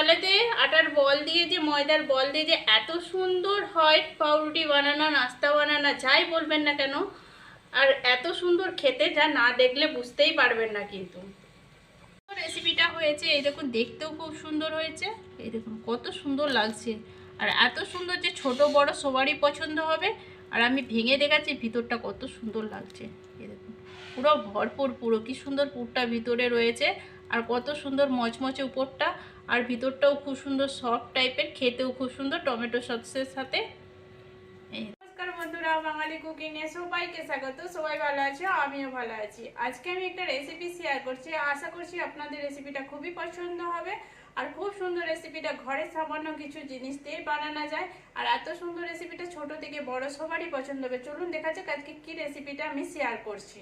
জলেতে আটার বল দিয়ে যে, ময়দার বল দিয়ে যে এত সুন্দর হয় পাউরুটি বানানো, নাস্তা বানানো, যাই বলবেন না কেন, আর এত সুন্দর খেতে যা না দেখলে বুঝতেই পারবেন না কিন্তু। রেসিপিটা হয়েছে, এই দেখুন, দেখতেও খুব সুন্দর হয়েছে। এই দেখুন, কত সুন্দর লাগছে। আর এত সুন্দর যে ছোট বড় সবারই পছন্দ হবে। আর আমি ভেঙে দেখাচ্ছি, ভিতরটা কত সুন্দর লাগছে। এই দেখুন, পুরো ভরপুর পুরো, কি সুন্দর পুরটা ভিতরে রয়েছে। আর কত সুন্দর মচমচে উপরটা, আর ভিতরটাও খুব সুন্দর সফট টাইপের খেতেও খুব সুন্দর টমেটো সসের সাথে। বন্ধুরা, বাঙালি কুকিং এ সবাইকে স্বাগত, সবাই ভালো আছে? আমিও ভালো আছি। আজকে আমি একটা রেসিপি শেয়ার করছি। আশা করছি আপনাদের রেসিপিটা খুবই পছন্দ হবে। আর খুব সুন্দর রেসিপিটা ঘরে সামান্য কিছু জিনিস দিয়ে বানানো যায়। আর এত সুন্দর রেসিপিটা ছোট থেকে বড় সবারই পছন্দ হবে। চলুন দেখা যাক আজকে কি রেসিপিটা আমি শেয়ার করছি।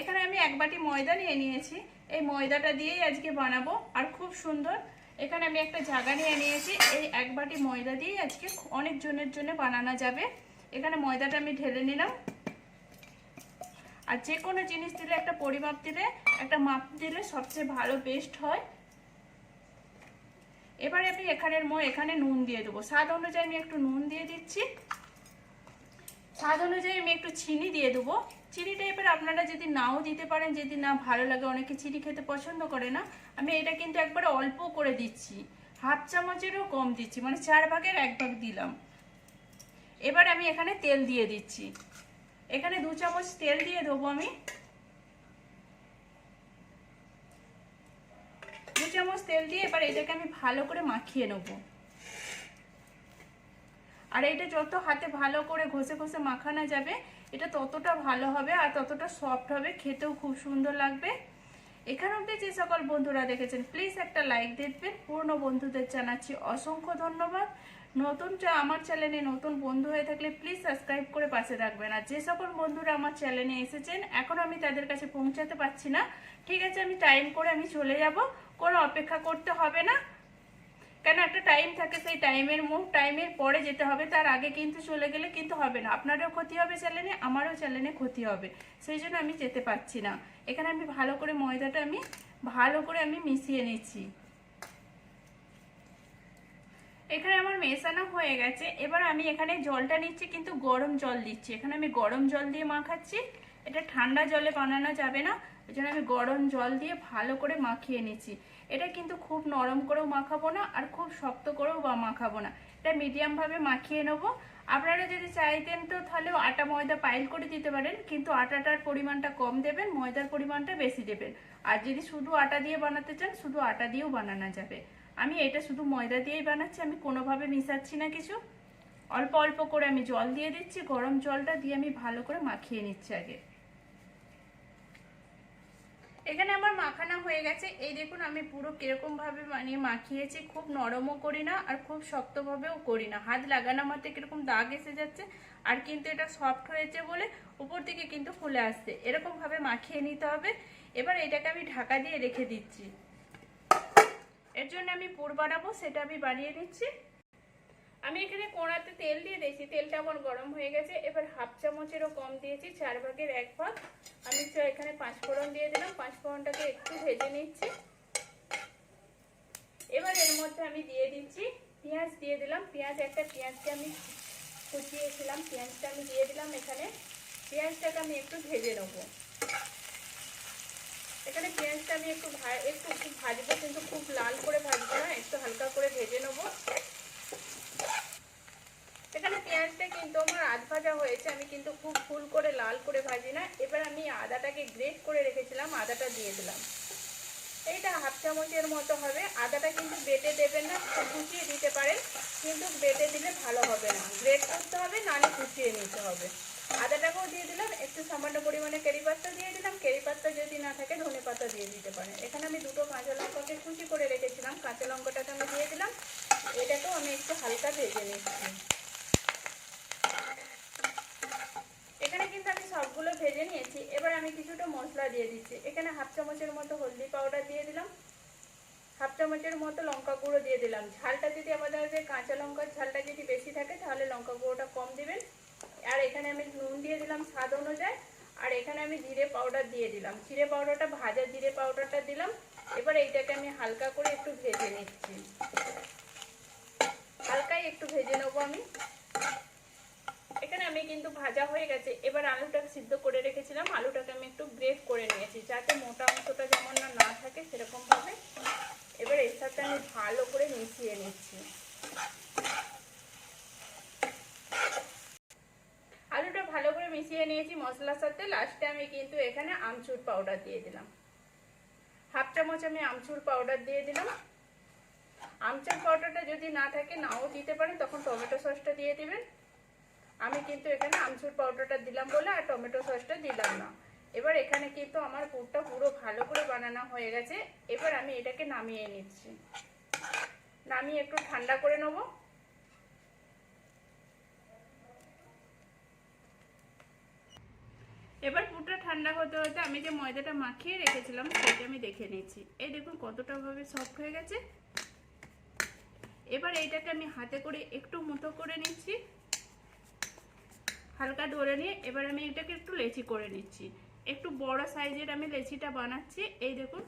এখানে আমি এক বাটি ময়দা নিয়ে নিয়েছি। এই ময়দাটা দিয়েই আজকে বানাবো, আর খুব সুন্দর। এখানে আমি একটা জায়গা নিয়ে নিয়েছি। এই এক বাটি ময়দা দিয়েই আজকে অনেক জনের জন্য বানানো যাবে। এখানে ময়দাটা আমি ঢেলে নিলাম। আর যে কোনো জিনিস দিলে, একটা পরিমাপ দিলে, একটা মাপ দিলে সবচেয়ে ভালো বেস্ট হয়। এবারে আমি এখানের মো এখানে নুন দিয়ে দেবো। স্বাদ অনুযায়ী আমি একটু নুন দিয়ে দিচ্ছি। স্বাদ অনুযায়ী আমি একটু চিনি দিয়ে দেবো। চিনিটা এবার আপনারা যদি নাও দিতে পারেন, যদি না ভালো লাগে, অনেকে চিনি খেতে পছন্দ করে না, আমি এটা কিন্তু একবারে অল্প করে দিচ্ছি। হাফ চামচেরও কম দিচ্ছি মানে চার ভাগের এক ভাগ দিলাম। এবার আমি এখানে তেল দিয়ে দিচ্ছি। এখানে দু চামচ তেল দিয়ে দেবো আমি। দু চামচ তেল দিয়ে এবার এটাকে আমি ভালো করে মাখিয়ে নেব। আর এটা যত হাতে ভালো করে ঘষে ঘষে মাখানো যাবে, এটা ততটা ভালো হবে আর ততটা সফট হবে, খেতেও খুব সুন্দর লাগবে। এখান অব্দি যে সকল বন্ধুরা দেখেছেন প্লিজ একটা লাইক দেখবেন। পুরনো বন্ধুদের জানাচ্ছি অসংখ্য ধন্যবাদ। নতুন আমার চ্যানেলে নতুন বন্ধু হয়ে থাকলে প্লিজ সাবস্ক্রাইব করে পাশে রাখবেন আর যে সকল বন্ধুরা আমার চ্যানেলে এসেছেন, এখন আমি তাদের কাছে পৌঁছাতে পারছি না। ঠিক আছে, আমি টাইম করে আমি চলে যাব, কোনো অপেক্ষা করতে হবে না। কেন একটা টাইম থাকে সেই টাইমের মুখ টাইমের পরে যেতে হবে, তার আগে কিন্তু চলে গেলে কিন্তু হবে না। আপনারও ক্ষতি হবে চ্যানেলে, আমারও চ্যানেলে ক্ষতি হবে। সেই জন্য আমি যেতে পারছি না। এখানে আমি ভালো করে ময়দাটা আমি ভালো করে আমি মিশিয়ে নিচ্ছি। এখানে আমার মেশানো হয়ে গেছে। এবার আমি এখানে জলটা নিচ্ছি, কিন্তু গরম জল দিচ্ছি। এখানে আমি গরম জল দিয়ে মাখাচ্ছি। এটা ঠান্ডা জলে বানানো যাবে না। ওই জন্য আমি গরম জল দিয়ে ভালো করে মাখিয়ে নিচ্ছি এটা কিন্তু খুব নরম করেও মাখাবো না আর খুব শক্ত করেও বা মাখাবো না। এটা মিডিয়ামভাবে মাখিয়ে নেব। আপনারা যদি চাইতেন তো তাহলে আটা ময়দা পাইল করে দিতে পারেন, কিন্তু আটাটার পরিমাণটা কম দেবেন, ময়দার পরিমাণটা বেশি দেবেন। আর যদি শুধু আটা দিয়ে বানাতে চান, শুধু আটা দিয়েও বানানো যাবে। আমি এটা শুধু ময়দা দিয়েই বানাচ্ছি, আমি কোনোভাবে মিশাচ্ছি না কিছু। অল্প অল্প করে আমি জল দিয়ে দিচ্ছি, গরম জলটা দিয়ে আমি ভালো করে মাখিয়ে নিচ্ছি আগে। এখানে আমার মাখানা হয়ে গেছে। এই দেখুন, আমি পুরো কিরকমভাবে মানে মাখিয়েছি। খুব নরমও করি না আর খুব শক্তভাবেও করি না। হাত লাগানো মাত্র কীরকম দাগ এসে যাচ্ছে আর কিন্তু এটা সফট হয়েছে বলে উপর থেকে কিন্তু ফুলে আসছে। এরকমভাবে মাখিয়ে নিতে হবে। এবার এটাকে আমি ঢাকা দিয়ে রেখে দিচ্ছি। এর জন্য আমি পুর বানাবো, সেটা আমি বানিয়ে নিচ্ছি। আমি এখানে কোড়াতে তেল দিয়ে দিয়েছি। তেলটা আমার গরম হয়ে গেছে। এবার হাফ চামচেরও কম দিয়েছি, চার ভাগের এক ভাগ। আমি এখানে পাঁচ ফোড়ন দিয়ে দিলাম। পাঁচ ফোড়নটাকে একটু ভেজে নিচ্ছি। এবার এর মধ্যে আমি দিয়ে দিচ্ছি পেঁয়াজ দিয়ে দিলাম। পেঁয়াজ, একটা পেঁয়াজকে আমি কুচিয়েছিলাম। পেঁয়াজটা আমি দিয়ে দিলাম এখানে। পেঁয়াজটাকে আমি একটু ভেজে নেব। এখানে পেঁয়াজটা আমি একটু একটু ভাজবো, কিন্তু খুব লাল করে ভাজবো না। একটু হালকা করে ভেজে নেব। এখানে পেঁয়াজটা কিন্তু আমার আধ ভাজা হয়েছে, আমি কিন্তু খুব ফুল করে লাল করে ভাজি না। এবার আমি আদাটাকে গ্রেট করে রেখেছিলাম, আদাটা দিয়ে দিলাম। এইটা হাফ চামচের মতো হবে। আদাটা কিন্তু বেটে দেবেন না কুচিয়ে দিতে পারেন, কিন্তু বেটে দিলে ভালো হবে না। গ্রেট করতে হবে নাহলে কুচিয়ে নিতে হবে আদাটাকেও দিয়ে দিলাম একটু সামান্য পরিমাণে কেরি পাতা দিয়ে দিলাম কেরি পাতা যদি না থাকে ধনে পাতা দিয়ে দিতে পারেন এখানে আমি দুটো কাঁচা লঙ্কাকে কুচি করে রেখেছিলাম কাঁচা লঙ্কাটাকে আমি দিয়ে দিলাম এটাকেও আমি একটু হালকা ভেজে নিচ্ছি এখানে কিন্তু আমি সবগুলো ভেজে নিয়েছি এবার আমি কিছুটা মশলা দিয়ে দিচ্ছি। এখানে হাফ চামচের মতো হলদি পাউডার দিয়ে দিলাম। হাফ চামচের মতো লঙ্কা গুঁড়ো দিয়ে দিলাম। ঝালটা যদি আমাদের কাঁচা লঙ্কার ঝালটা যদি বেশি থাকে, তাহলে লঙ্কা গুঁড়োটা কম দিবেন। আর এখানে আমি নুন দিয়ে দিলাম স্বাদ অনুযায়ী। আর এখানে আমি জিরে পাউডার দিয়ে দিলাম। জিরে পাউডারটা, ভাজা জিরে পাউডারটা দিলাম। এবার এইটাকে আমি হালকা করে একটু ভেজে নিচ্ছি। হালকাই একটু ভেজে নেব আমি। কিন্তু ভাজা হয়ে গেছে। এবার আলুটা সিদ্ধ করে রেখেছিলাম। আলুটাকে আমি একটু গ্রেট করে নিয়েছি, যাতে মোটা অংশটা যেমন না না থাকে সেরকমভাবে। এবার এর সাথে আমি ভালো করে মিশিয়ে নিচ্ছি। আলুটা ভালো করে মিশিয়ে নিয়েছি মশলার সাথে। লাস্টে আমি কিন্তু এখানে আমচুর পাউডার দিয়ে দিলাম। হাফ চামচ আমি আমচুর পাউডার দিয়ে দিলাম। আমচুর পাউডারটা যদি না থাকে, নাও দিতে পারেন, তখন টমেটো সসটা দিয়ে দিবেন। আমি কিন্তু এখানে আমচুর পাউডারটা দিলাম বলে আর টমেটো সসটা দিলাম না। এবার এখানে কিন্তু আমার পুরটা পুরো ভালো করে বানানো হয়ে গেছে। এবার আমি এটাকে নামিয়ে নিচ্ছি। নামিয়ে একটু ঠান্ডা করে নেব। এবার পুরটা ঠান্ডা হতে হতে আমি যে ময়দাটা মাখিয়ে রেখেছিলাম সেটা আমি দেখে নিচ্ছি। এই দেখুন কতটা ভাবে সফট হয়ে গেছে। এবার এইটাকে আমি হাতে করে একটু মুঠো করে নিচ্ছি। হালকা ধরে নিয়ে, এবার আমি এটাকে একটু লেচি করে নিচ্ছি। একটু বড় সাইজের আমি লেচিটা বানাচ্ছি। এই দেখুন,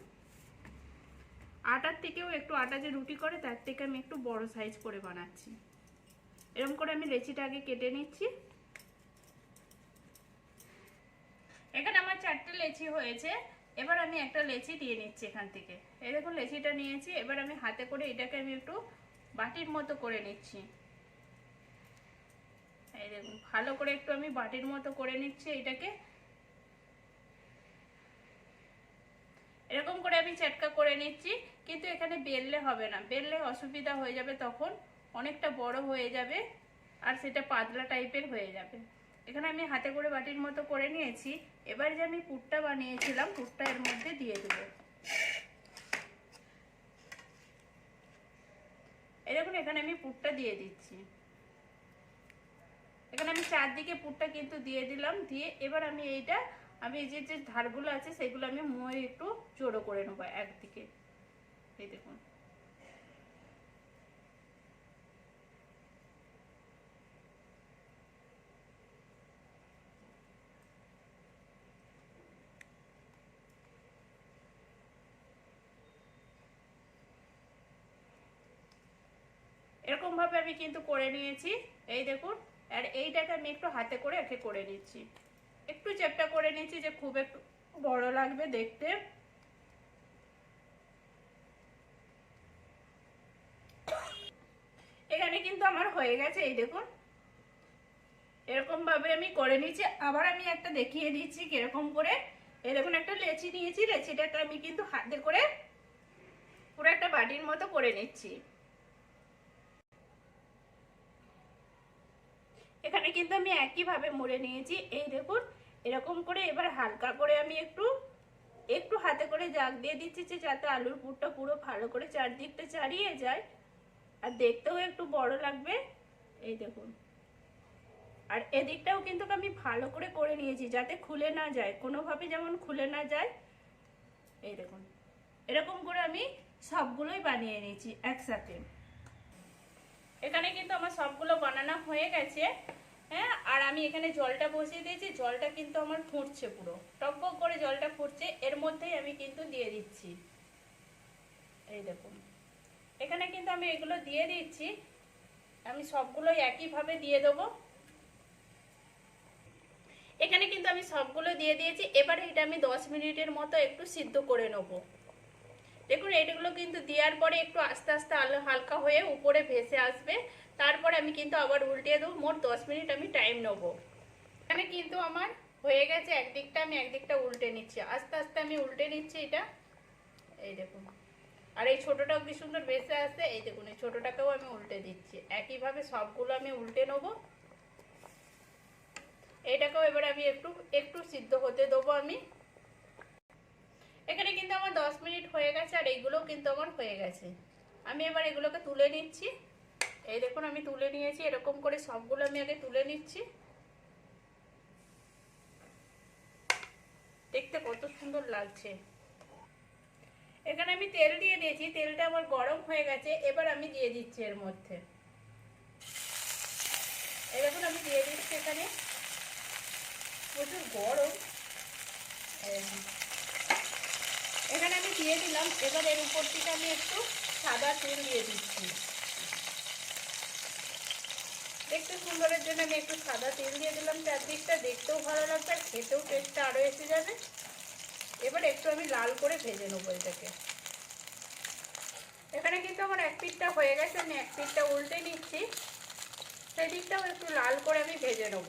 আটার থেকেও একটু আটা যে রুটি করে, তার থেকে আমি একটু বড় সাইজ করে বানাচ্ছি। এরকম করে আমি লেচিটা আগে কেটে নিচ্ছি। এখানে আমার চারটে লেচি হয়েছে। এবার আমি একটা লেচি দিয়ে নিচ্ছি এখান থেকে। এই দেখুন, লেচিটা নিয়েছি। এবার আমি হাতে করে এটাকে আমি একটু বাটির মতো করে নিচ্ছি। এই দেখুন, ভালো করে একটু আমি বাটির মতো করে নিচ্ছি এটাকে। এরকম করে আমি চটকা করে নিচ্ছি, কিন্তু এখানে বেললে হবে না। বেললে অসুবিধা হয়ে যাবে তখন, অনেকটা বড় হয়ে যাবে, আর সেটা পাতলা টাইপের হয়ে যাবে। এখানে আমি হাতে করে বাটির মতো করে নিয়েছি। এবার যে আমি পুরটা বানিয়েছিলাম, পুরটা এর মধ্যে দিয়ে দেবো। এরকম এখানে আমি পুরটা দিয়ে দিচ্ছি। এখানে আমি চারদিকে পুরটা কিন্তু দিয়ে দিলাম, দিয়ে এবার আমি এইটা, আমি এই যে যে ধারগুলো আছে সেগুলো আমি মুয়ে একটু জোড়ো করে নেব একদিকে। এই দেখুন। এরকম ভাবে আমি কিন্তু করে নিয়েছি। এই দেখুন। আর এইটাকে আমি একটু হাতে করে একে করে নিচ্ছি। একটু চেপটা করে নিচ্ছি যে খুব একটু বড় লাগবে দেখতে। এখানে কিন্তু আমার হয়ে গেছে, এই দেখুন। এরকম ভাবে আমি করে নিচ্ছি। আবার আমি একটা দেখিয়ে দিচ্ছি কীরকম করে। এই দেখুন, একটা লেচি নিয়েছি। লেচিটাকে আমি কিন্তু হাতে করে পুরো একটা বাটির মতো করে নিচ্ছি। এখানে কিন্তু আমি একইভাবে মুড়ে নিয়েছি। এই দেখুন, এরকম করে এবার হালকা করে আমি একটু একটু হাতে করে জাগ দিয়ে দিচ্ছি যে যাতে আলুর পুরটা পুরো ভালো করে চারদিকটা চারিয়ে যায়। আর দেখতেও একটু বড় লাগবে। এই দেখুন। আর এদিকটাও কিন্তু আমি ভালো করে করে নিয়েছি যাতে খুলে না যায়। কোনোভাবে যেমন খুলে না যায়। এই দেখুন। এরকম করে আমি সবগুলোই বানিয়ে নিয়েছি একসাথে। এখানে কিন্তু আমার সবগুলো বানানো হয়ে গেছে হ্যাঁ? আর আমি এখানে জলটা বসিয়ে দিয়েছি, জলটা কিন্তু আমার ফুটছে পুরো। টকবক করে জলটা ফুটছে, এর মধ্যেই আমি কিন্তু দিয়ে দিচ্ছি। এই দেখুন। এখানে কিন্তু আমি এগুলো দিয়ে দিচ্ছি, আমি সবগুলো একইভাবে দিয়ে দেবো। এখানে কিন্তু আমি সবগুলো দিয়ে দিয়েছি, এবারে এটা আমি দশ মিনিটের মতো একটু সিদ্ধ করে নেব। দেখুন, এইগুলো কিন্তু দেওয়ার পরে একটু আস্তে আস্তে আলো হালকা হয়ে উপরে ভেসে আসবে। তারপরে আমি কিন্তু আবার উল্টিয়ে দেবো। মোট দশ মিনিট আমি টাইম নেব। এখানে কিন্তু আমার হয়ে গেছে একদিকটা, আমি একদিকটা উল্টে নিচ্ছি। আস্তে আস্তে আমি উল্টে নিচ্ছি এটা। এই দেখুন। আর এই ছোটোটাও কি সুন্দর ভেসে আসছে। এই দেখুন, এই ছোটোটাকেও আমি উল্টে দিচ্ছি। একইভাবে সবগুলো আমি উল্টে নেব। এটাকেও এবার আমি একটু একটু সিদ্ধ হতে দেবো আমি। এখানে কিন্তু আমার দশ মিনিট হয়ে গেছে আর এইগুলোও কিন্তু আমার হয়ে গেছে। আমি এবার এগুলোকে তুলে নিচ্ছি। এই দেখুন, আমি তুলে নিয়েছি, এরকম করে সবগুলো আমি আগে তুলে নিচ্ছি। দেখতে কত সুন্দর লাগছে। এখানে আমি তেল দিয়ে দিয়েছি, তেলটা আমার গরম হয়ে গেছে, এবার আমি দিয়ে দিচ্ছি এর মধ্যে। দেখুন, আমি দিয়ে দিচ্ছি এখানে। প্রচুর গরম। এখানে আমি দিয়ে দিলাম। এবার এর উপর থেকে আমি একটু সাদা তেল দিয়ে দিচ্ছি। দেখতে সুন্দরের জন্য আমি একটু সাদা তেল দিয়ে দিলাম। চারদিকটা দেখতেও ভালো লাগবে আর খেতেও টেস্টটা আরও এসে যাবে। এবার একটু আমি লাল করে ভেজে নেব এটাকে। এখানে কিন্তু আমার এক পিঠটা হয়ে গেছে, আমি এক পিঠটা উল্টে নিচ্ছি। সেই দিকটাও একটু লাল করে আমি ভেজে নেব।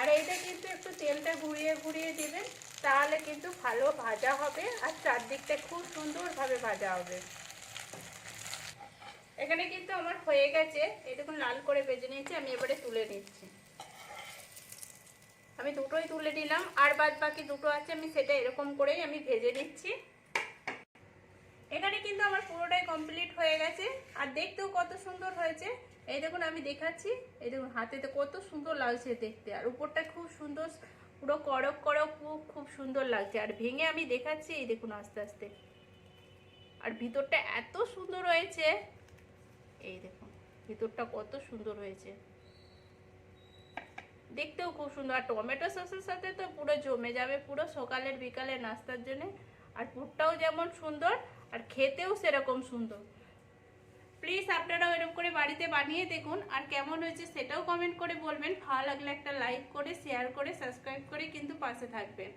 আর এইটা কিন্তু একটু তেলটা ঘুরিয়ে ঘুরিয়ে দিবেন। তাহলে কিন্তু ভালো ভাজা হবে আর চারদিকটা খুব সুন্দরভাবে ভাজা হবে। এখানে কিন্তু আমার হয়ে গেছে। এরকম লাল করে ভেজে নিয়েছি, আমি এবারে তুলে নিচ্ছি। আমি দুটোই তুলে নিলাম, আর বাদ বাকি দুটো আছে, আমি সেটা এরকম করেই আমি ভেজে নিচ্ছি। এখানে কিন্তু আমার পুরোটাই কমপ্লিট হয়ে গেছে, আর দেখতেও কত সুন্দর হয়েছে। এই দেখুন, আমি দেখাচ্ছি, এই দেখুন হাতেতে কত সুন্দর লাগছে দেখতে, আর উপরটা খুব সুন্দর পুরো করক করক খুব খুব সুন্দর লাগছে। আর ভেঙে আমি দেখাচ্ছি, এই দেখুন আস্তে আস্তে। আর ভিতরটা এত সুন্দর হয়েছে। এই দেখুন, ভিতরটা কত সুন্দর হয়েছে। দেখতেও খুব সুন্দর। আর টমেটো সসের সাথে তো পুরো জমে যাবে, পুরো সকালের বিকালে নাস্তার জন্য। আর পুরটাও যেমন সুন্দর, আর খেতেও সেরকম সুন্দর। প্লিজ আপনারা ওইরকম করে বাড়িতে বানিয়ে দেখুন। আর কেমন হয়েছে সেটাও কমেন্ট করে বলবেন। ভালো লাগলে একটা লাইক করে শেয়ার করে সাবস্ক্রাইব করে কিন্তু পাশে থাকবেন।